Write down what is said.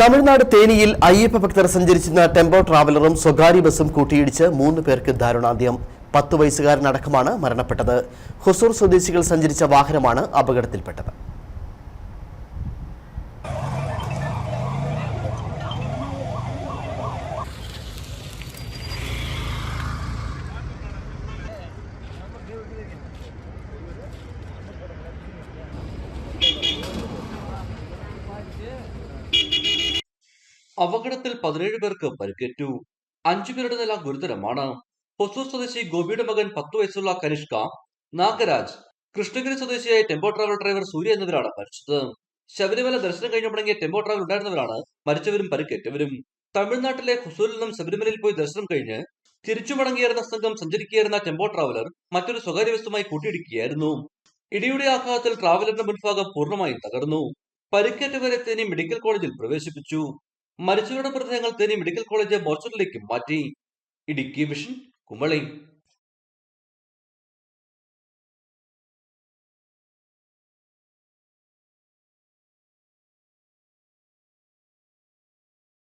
തമിഴ്നാട് തേനിയിൽ അയ്യപ്പ ഭക്തർ സഞ്ചരിച്ചിരുന്ന ടെമ്പോ ട്രാവലറും സ്വകാര്യ ബസും കൂട്ടിയിടിച്ച് മൂന്ന് പേർക്ക് ദാരുണാന്ത്യം. പത്ത് വയസ്സുകാരനടക്കമാണ് മരണപ്പെട്ടത്. ഹൊസൂർ സ്വദേശികൾ സഞ്ചരിച്ച വാഹനമാണ് അപകടത്തിൽപ്പെട്ടത്. അപകടത്തിൽ പതിനേഴ് പേർക്ക് പരിക്കേറ്റു. അഞ്ചു പേരുടെ നില ഗുരുതരമാണ്. ഹൊസൂർ സ്വദേശി ഗോപിയുടെ മകൻ പത്ത് വയസ്സുള്ള കനിഷ്ക നാഗരാജ് കൃഷ്ണഗിരി സ്വദേശിയായ ടെമ്പോ ട്രാവൽ ഡ്രൈവർ സൂര്യ എന്നിവരാണ് മരിച്ചത്. ശബരിമല ദർശനം കഴിഞ്ഞു മുടങ്ങിയ ടെമ്പോ ട്രാവൽ ഉണ്ടായിരുന്നവരാണ് മരിച്ചവരും പരിക്കേറ്റവരും. തമിഴ്നാട്ടിലെ ഹുസൂരിൽ നിന്നും ശബരിമലയിൽ പോയി ദർശനം കഴിഞ്ഞ് തിരിച്ചു മടങ്ങിയിരുന്ന സംഘം സഞ്ചരിക്കുകയായിരുന്ന ടെമ്പോ ട്രാവലർ മറ്റൊരു സ്വകാര്യ ബസ്സുമായി കൂട്ടിയിടിക്കുകയായിരുന്നു. ഇടിയുടെ ആഘാതത്തിൽ ട്രാവലറിന്റെ മുൻഭാഗം പൂർണമായും തകർന്നു. പരിക്കേറ്റവരെ തേനി മെഡിക്കൽ കോളേജിൽ പ്രവേശിപ്പിച്ചു. മരിച്ചവരുടെ മൃതദേഹങ്ങൾ തേനി മെഡിക്കൽ കോളേജ് മോർച്ചറിലേക്ക് മാറ്റി. ഇടുക്കി വിഷൻ കുമളി.